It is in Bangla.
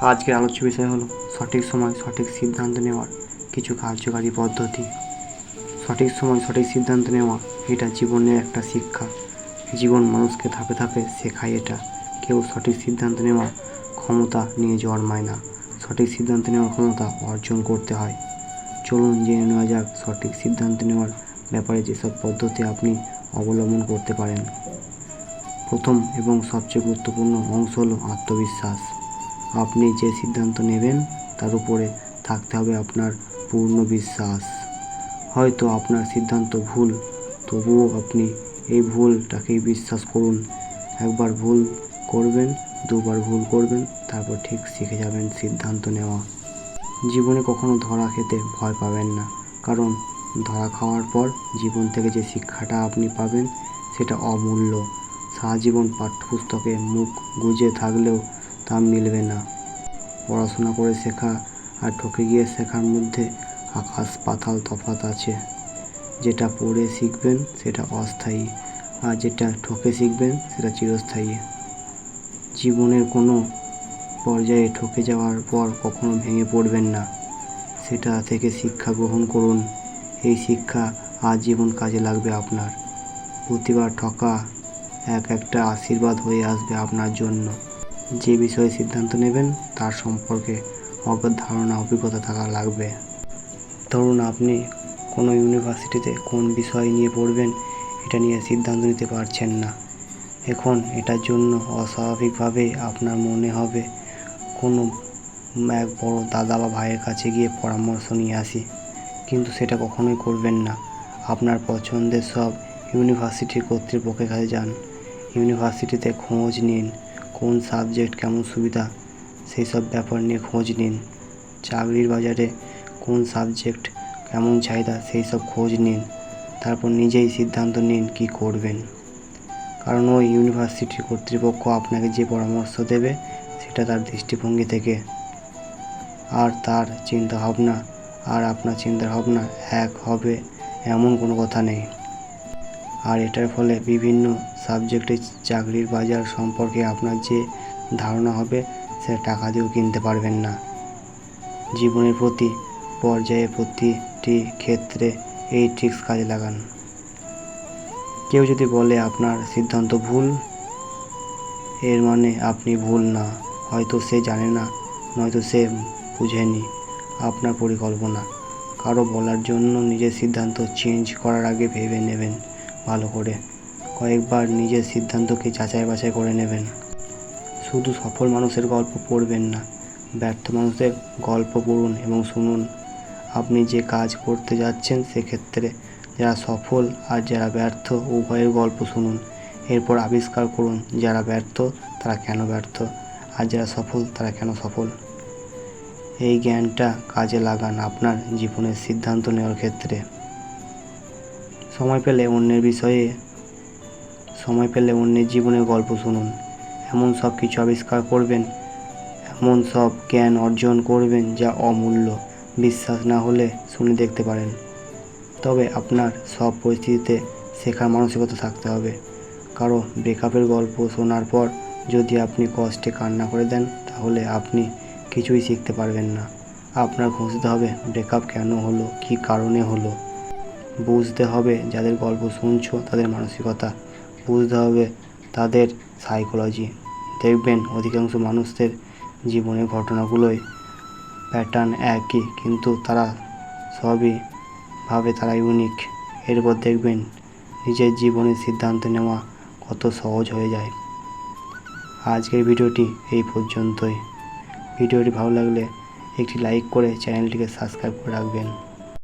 আজকের আলোচ্য বিষয় হলো সঠিক সময়, সঠিক সিদ্ধান্ত নেওয়ার কিছু কার্যকারী পদ্ধতি। সঠিক সময়, সঠিক সিদ্ধান্ত নেওয়া, এটা জীবনের একটা শিক্ষা। জীবন মানুষকে ধাপে ধাপে শেখায় এটা। কেউ সঠিক সিদ্ধান্ত নেওয়ার ক্ষমতা নিয়ে জন্মায় না। সঠিক সিদ্ধান্ত নেওয়ার ক্ষমতা অর্জন করতে হয়। চলুন জেনে নেওয়া যাক সঠিক সিদ্ধান্ত নেওয়ার ব্যাপারে যেসব পদ্ধতি আপনি অবলম্বন করতে পারেন। প্রথম এবং সবচেয়ে গুরুত্বপূর্ণ অংশ হলো আত্মবিশ্বাস। আপনি যে সিদ্ধান্ত নেবেন, তার উপরে থাকতে হবে আপনার পূর্ণ বিশ্বাস। হয়তো আপনার সিদ্ধান্ত ভুল, তবুও আপনি এই ভুলটাকেই বিশ্বাস করুন। একবার ভুল করবেন, দুবার ভুল করবেন, তারপর ঠিক শিখে যাবেন সিদ্ধান্ত নেওয়া। জীবনে কখনো ধরা খেতে ভয় পাবেন না, কারণ ধরা খাওয়ার পর জীবন থেকে যে শিক্ষাটা আপনি পাবেন, সেটা অমূল্য। সারা জীবন পাঠ্যপুস্তকে মুখ গুজে থাকলেও তা মিলবে না। পড়াশোনা করে শেখা আর ঠকে গিয়ে শেখার মধ্যে আকাশ পাতাল তফাৎ আছে। যেটা পড়ে শিখবেন সেটা অস্থায়ী, আর যেটা ঠকে শিখবেন সেটা চিরস্থায়ী। জীবনের কোনো পর্যায়ে ঠকে যাওয়ার পর কখনো ভেঙে পড়বেন না। সেটা থেকে শিক্ষা গ্রহণ করুন। এই শিক্ষা আজীবন কাজে লাগবে আপনার। প্রতিবার ঠকা এক একটা আশীর্বাদ হয়ে আসবে আপনার জন্য। যে বিষয়ে সিদ্ধান্ত নেবেন, তার সম্পর্কে অজ্ঞাত ধারণা অভিজ্ঞতা থাকা লাগবে। ধরুন আপনি কোনো ইউনিভার্সিটিতে কোন বিষয় নিয়ে পড়বেন, এটা নিয়ে সিদ্ধান্ত নিতে পারছেন না। এখন এটার জন্য অস্বাভাবিকভাবেই আপনার মনে হবে কোনো এক বড় দাদা বা ভাইয়ের কাছে গিয়ে পরামর্শ নিয়ে আসি। কিন্তু সেটা কখনোই করবেন না। আপনার পছন্দের সব ইউনিভার্সিটির কর্তৃপক্ষের কাছে যান। ইউনিভার্সিটিতে খোঁজ নিন। কোন সাবজেক্ট কেমন সুবিধা? সেই সব ব্যাপার নিয়ে খোঁজ নিন। চাকরির বাজারে কোন সাবজেক্ট কেমন চাহিদা সেই সব খোঁজ নিন। তারপর নিজেই সিদ্ধান্ত নিন কী করবেন। কারণ ওই ইউনিভার্সিটির কর্তৃপক্ষ আপনাকে যে পরামর্শ দেবে, সেটা তার দৃষ্টিভঙ্গি থেকে। আর তার চিন্তাভাবনা, আর আপনার চিন্তাভাবনা এক হবে, এমন কোনো কথা নেই। আর এটার ফলে বিভিন্ন সাবজেক্টে চাকরির বাজার সম্পর্কে আপনার যে ধারণা হবে, সেটা টাকা দিয়েও কিনতে পারবেন না। জীবনের প্রতি পর্যায়ে প্রতিটি ক্ষেত্রে এই ট্রিক্স কাজে লাগান। কেউ যদি বলে আপনার সিদ্ধান্ত ভুল, এর মানে আপনি ভুল না। হয়তো সে জানে না, নয়তো সে বুঝেনি আপনার পরিকল্পনা। কারও বলার জন্য নিজের সিদ্ধান্ত চেঞ্জ করার আগে ভেবে নেবেন। ভালো করে। কয়েকবার নিজের সিদ্ধান্তকে যাচাই বাছাই করে নেবেন। শুধু সফল মানুষের গল্প পড়বেন না, ব্যর্থ মানুষের গল্প পড়ুন এবং শুনুন। আপনি যে কাজ করতে যাচ্ছেন সেক্ষেত্রে যারা সফল আর যারা ব্যর্থ, উভয়ের গল্প শুনুন। এরপর আবিষ্কার করুন যারা ব্যর্থ, তারা কেন ব্যর্থ, আর যারা সফল, তারা কেন সফল। এই জ্ঞানটা কাজে লাগান আপনার জীবনের সিদ্ধান্ত নেওয়ার ক্ষেত্রে। সময় পেলে অন্যের বিষয়ে, সময় পেলে অন্যের জীবনের গল্প শুনুন। এমন সব কিছু আবিষ্কার করবেন, এমন সব জ্ঞান অর্জন করবেন যা অমূল্য। বিশ্বাস না হলে শুনে দেখতে পারেন। তবে আপনার সব পরিস্থিতিতে শেখার মানসিকতা থাকতে হবে। কারও ব্রেকআপের গল্প শোনার পর যদি আপনি কষ্টে কান্না করে দেন, তাহলে আপনি কিছুই শিখতে পারবেন না। আপনার খুঁজতে হবে ব্রেকআপ কেন হলো? কী কারণে হলো? বুঝতে হবে যাদের গল্প শুনছো, তাদের মানসিকতা। বুঝতে হবে তাদের সাইকোলজি দেখবেন অধিকাংশ মানুষদের জীবনের ঘটনাগুলোই প্যাটার্ন একই, কিন্তু তারা সবই ভাবে তারা ইউনিক এরপর দেখবেন নিজের জীবনের সিদ্ধান্ত নেওয়া কত সহজ হয়ে যায়। আজকের ভিডিওটি এই পর্যন্তই। ভিডিওটি ভালো লাগলে একটি লাইক করে চ্যানেলটিকে সাবস্ক্রাইব করে রাখবেন।